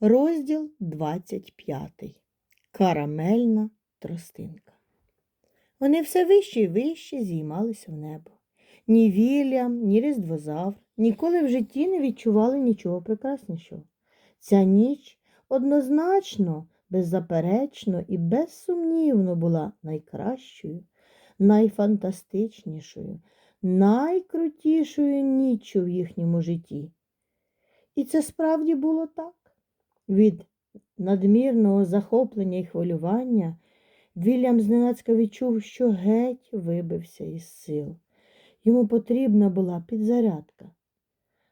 Розділ 25. Карамельна тростинка. Вони все вище і вище зіймалися в небо. Ні Вільям, ні Різдвозавр ніколи в житті не відчували нічого прекраснішого. Ця ніч однозначно, беззаперечно і безсумнівно була найкращою, найфантастичнішою, найкрутішою ніччю в їхньому житті. І це справді було так. Від надмірного захоплення і хвилювання Вільям зненацька відчув, що геть вибився із сил. Йому потрібна була підзарядка.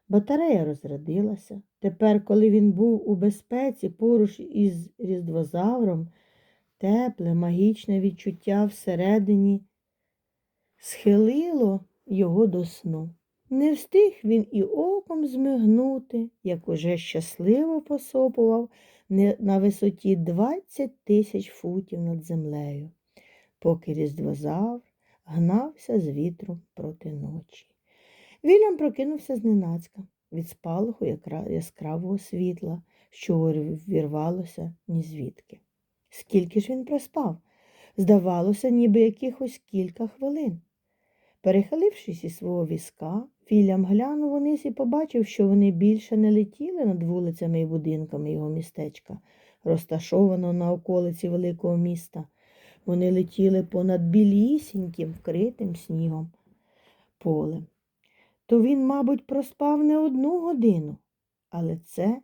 Батарея розрядилася. Тепер, коли він був у безпеці поруч із різдвозавром, тепле, магічне відчуття всередині схилило його до сну. Не встиг він і оком змигнути, як уже щасливо посопував на висоті 20 тисяч футів над землею, поки різдвозавр гнався з вітром проти ночі. Вільям прокинувся зненацька від спалаху яскравого світла, що вірвалося ні звідки. Скільки ж він проспав? Здавалося, ніби якихось кілька хвилин. Перехилившись із свого візка, Вільям глянув униз і побачив, що вони більше не летіли над вулицями і будинками його містечка, розташованого на околиці великого міста. Вони летіли понад білісіньким, вкритим снігом полем. То він, мабуть, проспав не одну годину, але це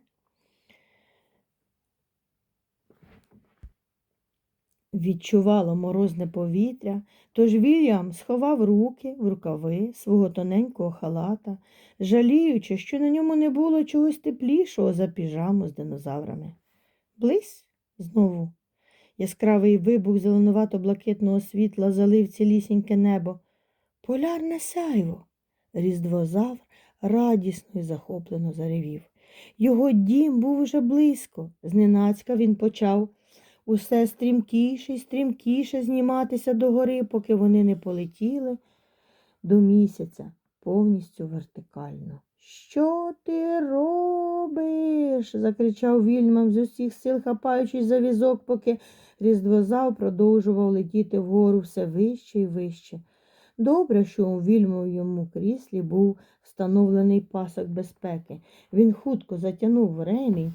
відчувало морозне повітря, тож Вільям сховав руки в рукави свого тоненького халата, жаліючи, що на ньому не було чогось теплішого за піжаму з динозаврами. Близь знову. Яскравий вибух зеленувато-блакитного світла залив цілісіньке небо. Полярне сяйво. Різдвозавр радісно і захоплено заревів. Його дім був уже близько. Зненацька він почав усе стрімкіше й стрімкіше зніматися догори, поки вони не полетіли до місяця повністю вертикально. Що ти робиш? закричав Вільмам з усіх сил, хапаючись за візок, поки різдвозав продовжував летіти вгору все вище і вище. Добре, що у вільмовому кріслі був встановлений пасок безпеки. Він хутко затягнув ремінь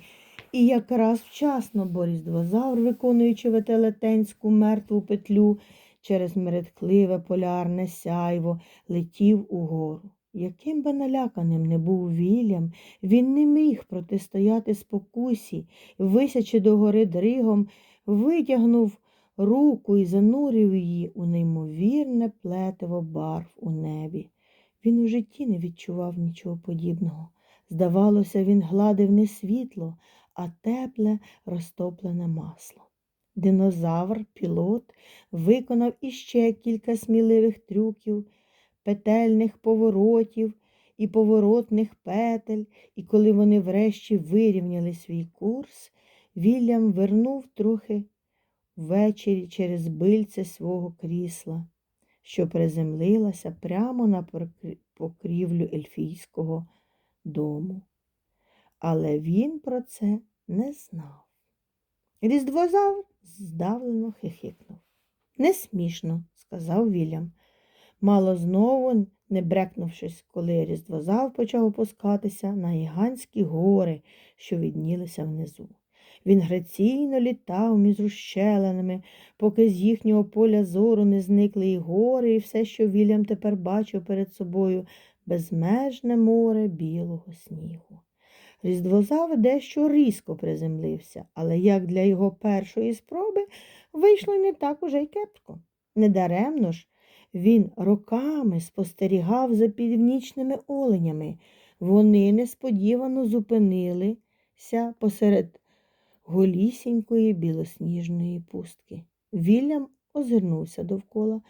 і якраз вчасно, бо різдвозавр, виконуючи ветелетенську мертву петлю через мерехтливе полярне сяйво, летів угору. Яким би наляканим не був Вільям, він не міг протистояти спокусі, висячи догори дригом, витягнув руку і занурив її у неймовірне плетиво барв у небі. Він у житті не відчував нічого подібного. Здавалося, він гладив не світло, а тепле розтоплене масло. Динозавр, пілот, виконав іще кілька сміливих трюків, петельних поворотів і поворотних петель, і коли вони врешті вирівняли свій курс, Вільям вернув трохи ввечері через бильце свого крісла, що приземлилася прямо на покрівлю ельфійського дому. Але він про це не знав. Різдвозавр здавлено хихикнув. Не смішно, сказав Вільям. Мало знову, не брекнувшись, коли різдвозавр почав опускатися на гігантські гори, що віднілися внизу. Він граційно літав між ущелинами, поки з їхнього поля зору не зникли і гори, і все, що Вільям тепер бачив перед собою, безмежне море білого снігу. Різдвозавр дещо різко приземлився, але як для його першої спроби вийшло не так уже й кепсько. Недаремно ж він роками спостерігав за північними оленями. Вони несподівано зупинилися посеред голісінької білосніжної пустки. Вільям озирнувся довкола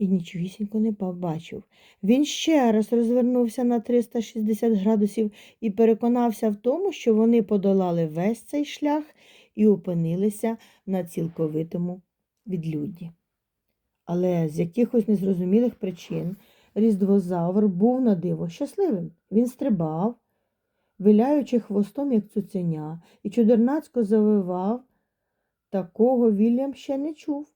і нічогісінько не побачив. Він ще раз розвернувся на 360 градусів і переконався в тому, що вони подолали весь цей шлях і опинилися на цілковитому відлюдді. Але з якихось незрозумілих причин різдвозавр був на диво щасливим. Він стрибав, виляючи хвостом, як цуценя, і чудернацько завивав, такого Вільям ще не чув.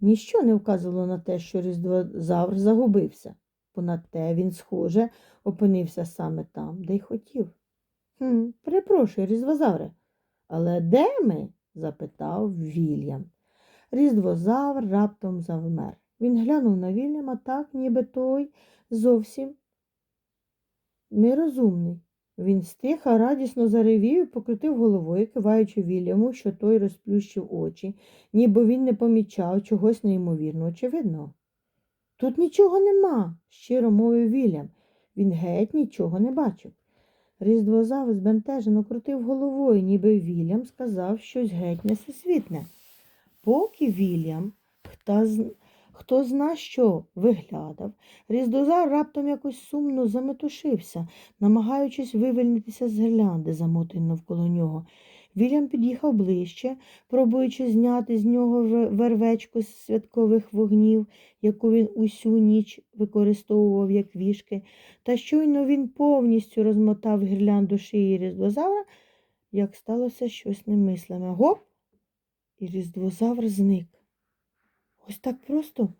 Ніщо не вказувало на те, що різдвозавр загубився. Понад те він, схоже, опинився саме там, де й хотів. «Хм, Перепрошую, різдвозавре, але де ми? запитав Вільям. Різдвозавр раптом завмер. Він глянув на Вільяма так, ніби той зовсім нерозумний. Він стиха радісно заревів і покрутив головою, киваючи Вільяму, що той розплющив очі, ніби він не помічав чогось неймовірно очевидного. Тут нічого нема, щиро мовив Вільям. Він геть нічого не бачив. Різдвозавр збентежено крутив головою, ніби Вільям сказав щось геть несусвітне. Поки Вільям, хто, хто зна що, виглядав, Різдвозавр раптом якось сумно заметушився, намагаючись вивільнитися з гірлянди, замотаної навколо нього. Вільям під'їхав ближче, пробуючи зняти з нього вервечку з святкових вогнів, яку він усю ніч використовував як вішки, та щойно він повністю розмотав гірлянду шиї різдвозавра, як сталося щось немислиме. Гоп! І різдвозавр зник. Ось так просто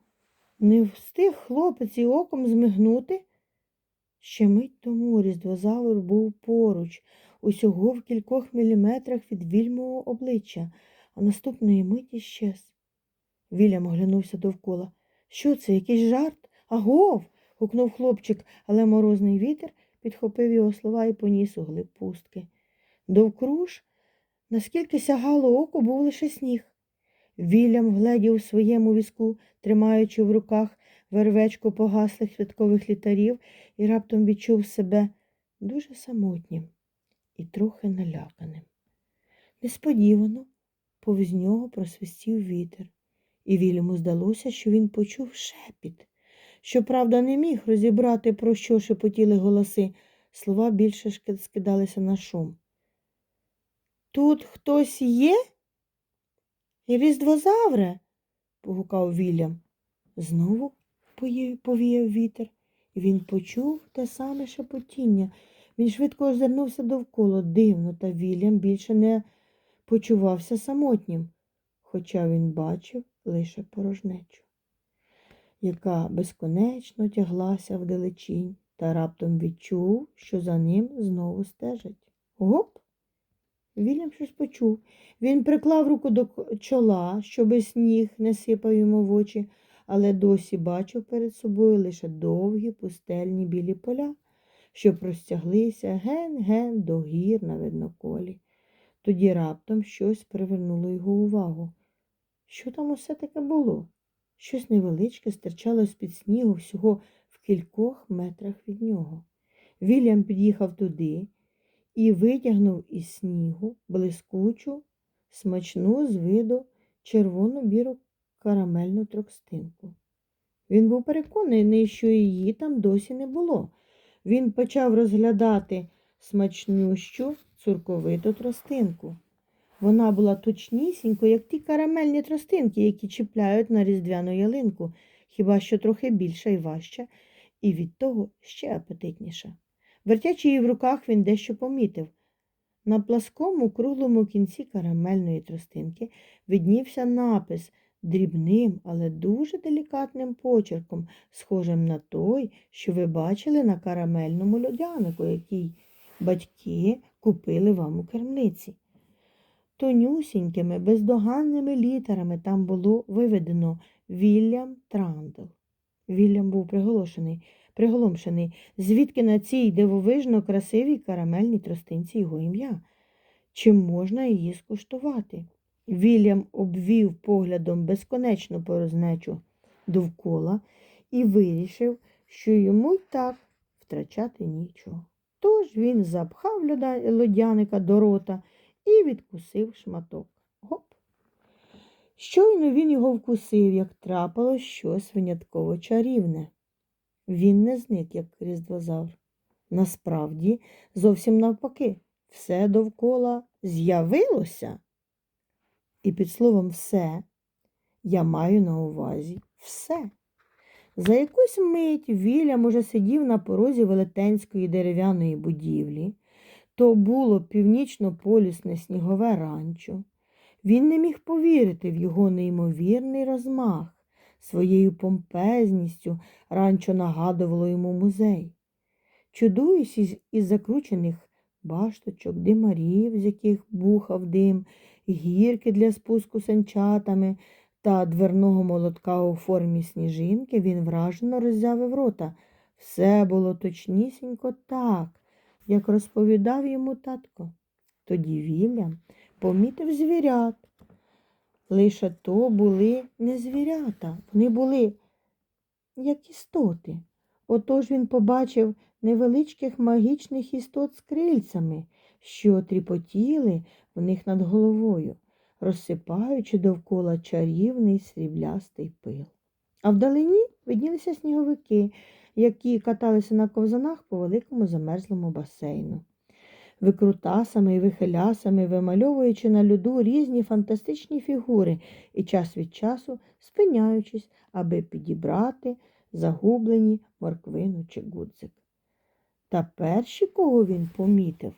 не встиг хлопець і оком змигнути. Ще мить тому різдвозавр був поруч, усього в кількох міліметрах від вільмового обличчя, а наступної миті щез. Вільям оглянувся довкола. Що це, якийсь жарт? Агов. гукнув хлопчик, але морозний вітер підхопив його слова і поніс у глиб пустки. Довкруж, наскільки сягало око, був лише сніг. Вільям гледів у своєму візку, тримаючи в руках вервечку погаслих святкових літарів, і раптом відчув себе дуже самотнім і трохи наляканим. Несподівано повз нього просвистів вітер, і Вільяму здалося, що він почув шепіт. Щоправда, не міг розібрати, про що шепотіли голоси, слова більше скидалися на шум. Тут хтось є? Різдвозавре, погукав Вільям. Знову повіяв вітер, і він почув те саме шепотіння. Він швидко озирнувся довкола, дивно, та Вільям більше не почувався самотнім, хоча він бачив лише порожнечу, яка безконечно тяглася вдалечінь, та раптом відчув, що за ним знову стежать. Гоп! Вільям щось почув. Він приклав руку до чола, щоби сніг не сипав йому в очі, але досі бачив перед собою лише довгі пустельні білі поля, що простяглися ген-ген до гір на видноколі. Тоді раптом щось привернуло його увагу. Що там усе таке було? Щось невеличке стирчало з-під снігу всього в кількох метрах від нього. Вільям під'їхав туди і витягнув із снігу блискучу, смачну з виду червоно-біру карамельну тростинку. Він був переконаний, що її там досі не було. Він почав розглядати смачнющу цурковиту тростинку. Вона була точнісінько, як ті карамельні тростинки, які чіпляють на різдвяну ялинку, хіба що трохи більша і важча, і від того ще апетитніша. Вертячи її в руках, він дещо помітив. На пласкому круглому кінці карамельної тростинки виднівся напис дрібним, але дуже делікатним почерком, схожим на той, що ви бачили на карамельному льодянику, який батьки купили вам у кермниці. Тонюсінькими, бездоганними літерами там було виведено Вільям Трандл. Вільям був приголошений, приголомшений, звідки на цій дивовижно красивій карамельній тростинці його ім'я. Чи можна її скуштувати? Вільям обвів поглядом безконечну порознечу довкола і вирішив, що йому й так втрачати нічого. Тож він запхав лодяника до рота і відкусив шматок. Щойно він його вкусив, як трапилось щось винятково чарівне. Він не зник, як різдвозавр. Насправді, зовсім навпаки, все довкола з'явилося. І під словом все я маю на увазі все. За якусь мить Вілям уже сидів на порозі велетенської дерев'яної будівлі. То було північно-полюсне снігове ранчо. Він не міг повірити в його неймовірний розмах. Своєю помпезністю ранчо нагадувало йому музей. Чудуючись із, із закручених башточок, димарів, з яких бухав дим, гірки для спуску санчатами та дверного молотка у формі сніжинки, він вражено роззявив рота. Все було точнісінько так, як розповідав йому татко. Тоді Вільям помітив звірят. Лише то були не звірята, вони були як істоти. Отож він побачив невеличких магічних істот з крильцями, що тріпотіли в них над головою, розсипаючи довкола чарівний сріблястий пил. А вдалині виднілися сніговики, які каталися на ковзанах по великому замерзлому басейну. Викрутасами і вихилясами, вимальовуючи на льоду різні фантастичні фігури і час від часу спиняючись, аби підібрати загублені морквину чи гудзик. Та перші, кого він помітив,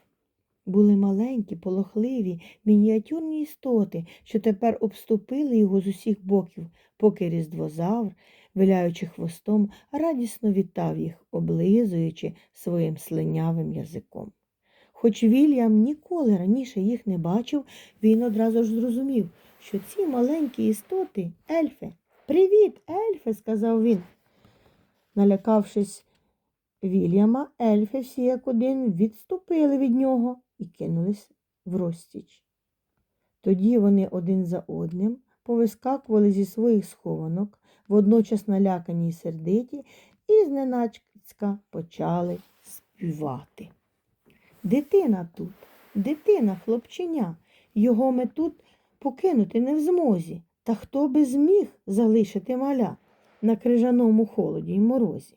були маленькі, полохливі, мініатюрні істоти, що тепер обступили його з усіх боків, поки різдвозавр, виляючи хвостом, радісно вітав їх, облизуючи своїм слинявим язиком. Хоч Вільям ніколи раніше їх не бачив, він одразу ж зрозумів, що ці маленькі істоти ельфи. Привіт, ельфи, сказав він. Налякавшись Вільяма, ельфи всі як один відступили від нього і кинулись в розтіч. Тоді вони один за одним повискакували зі своїх схованок, водночас налякані й сердиті, і зненацька почали співати. Дитина тут, дитина, хлопченя, його ми тут покинути не в змозі. Та хто би зміг залишити маля на крижаному холоді й морозі?